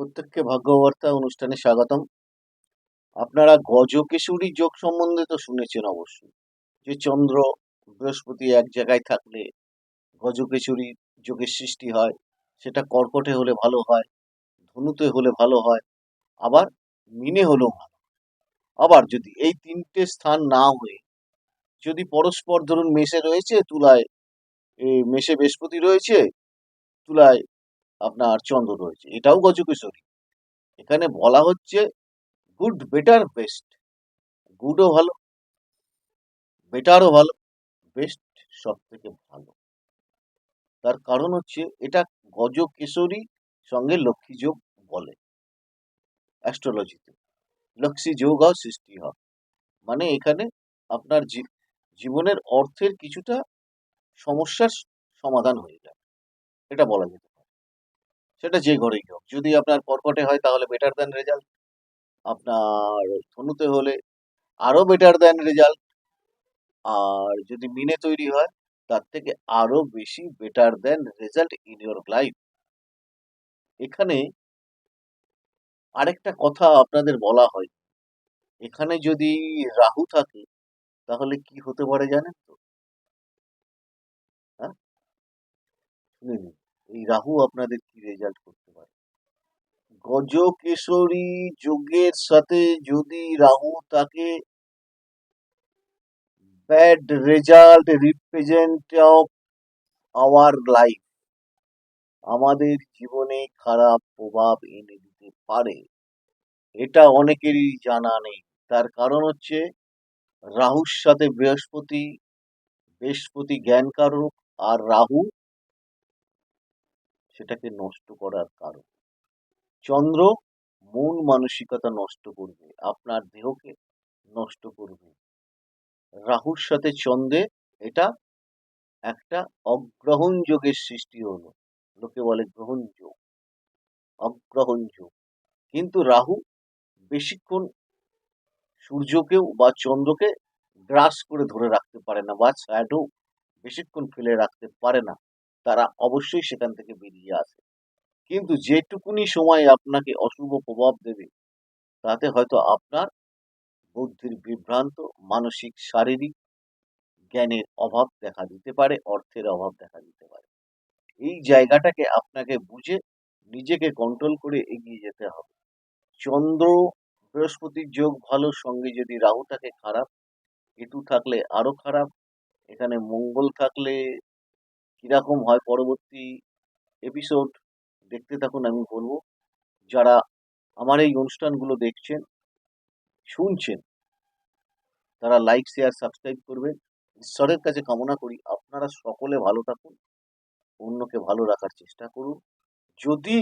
প্রত্যেককে ভাগ্যবার্তা অনুষ্ঠানে স্বাগতম। আপনারা গজকেশরী যোগ সম্বন্ধে তো শুনেছেন অবশ্যই, যে চন্দ্র বৃহস্পতি এক জায়গায় থাকলে গজকেশরী যোগের সৃষ্টি হয়, সেটা কর্কটে হলে ভালো হয়, ধনুতে হলে ভালো হয়, আবার মিনে হলেও ভালো আবার যদি এই তিনটে স্থান না হয়ে যদি পরস্পর ধরুন মেষে রয়েছে, তুলায় মেষে বৃহস্পতি রয়েছে, তুলায় আপনার চন্দ্র রয়েছে। এটাও গজকেশরী। এখানে বলা হচ্ছে, গুড, বেটার, বেস্ট। গুডও ভালো বেটারও ভালো, বেস্ট সব থেকে ভালো। তার কারণ হচ্ছে, এটা গজকেশরী সঙ্গে লক্ষ্মী যোগ বলে। অ্যাস্ট্রোলজিতে। লক্ষ্মী যোগও সৃষ্টি হয়। মানে এখানে আপনার জীবনের অর্থের কিছুটা সমস্যার সমাধান হয়ে যায়। এটা বলা যেতে সেটা যে ঘরেই হোক। যদি আপনার কর্কটে হয়, তাহলে বেটার দ্যান রেজাল্ট আপনার ধনুতে হলে আরও বেটার দ্যান রেজাল্ট আর যদি মিনে তৈরি হয়, তার থেকে আরও বেশি better than result in your life এখানে আরেকটা কথা আপনাদের বলা হয়। এখানে যদি রাহু থাকে, তাহলে কি হতে পারে জানেন তো? হ্যাঁ? শুনে নিন এই রাহু আপনাদের কি রেজাল্ট করতে পারে? গজকেশরী যোগের সাথে যদি রাহু তাকে bad result represent of our life আমাদের জীবনে খারাপ প্রভাব এনে দিতে পারে, এটা অনেকেরই জানা নেই। তার কারণ হচ্ছে রাহুর সাথে বৃহস্পতি বৃহস্পতি জ্ঞানকারক আর রাহু সেটাকে নষ্ট করার কারণ। চন্দ্র মন মানসিকতা নষ্ট করবে, আপনার দেহকে নষ্ট করবে। রাহুর সাথে চন্দ্রে এটা একটা অগ্রহণ যোগের সৃষ্টি হলো। লোকে বলে গ্রহণ যোগ, অগ্রহণ যোগ। কিন্তু রাহু বেশিক্ষণ সূর্যকেও বা চন্দ্রকে গ্রাস করে ধরে রাখতে পারে না বা শ্যাডো বেশিক্ষণ ফেলে রাখতে পারে না। তারা অবশ্যই সেখান থেকে বেরিয়ে আসে। কিন্তু যেটুকুনি সময় আপনাকে অশুভ প্রভাব দেবে, তাতে হয়তো আপনার বুদ্ধির বিভ্রান্ত, মানসিক, শারীরিক জ্ঞানের অভাব দেখা দিতে পারে, অর্থের অভাব দেখা দিতে পারে। এই জায়গাটাকে আপনাকে বুঝে নিজেকে কন্ট্রোল করে এগিয়ে যেতে হবে। চন্দ্র বৃহস্পতির যোগ ভালো, সঙ্গে যদি রাহু থাকে খারাপ, কেতু থাকলে আরও খারাপ, এখানে মঙ্গল থাকলে কীরকম হয় পরবর্তী এপিসোড দেখতে থাকুন আমি বলব। যারা আমার এই অনুষ্ঠানগুলো দেখছেন, শুনছেন, তারা লাইক শেয়ার সাবস্ক্রাইব করবেন। ঈশ্বরের কাছে কামনা করি আপনারা সকলে ভালো থাকুন, অন্যকে ভালো রাখার চেষ্টা করুন। যদি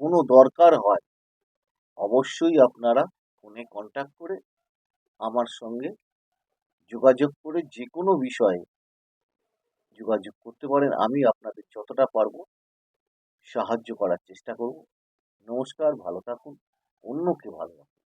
কোনো দরকার হয়, অবশ্যই আপনারা ফোনে কন্ট্যাক্ট করে আমার সঙ্গে যোগাযোগ করে যে কোনো বিষয়ে যোগাযোগ করতে পারেন, আমি আপনাদের যতটা পারব সাহায্য করার চেষ্টা করব। নমস্কার, ভালো থাকুন, অন্যকে ভালো রাখুন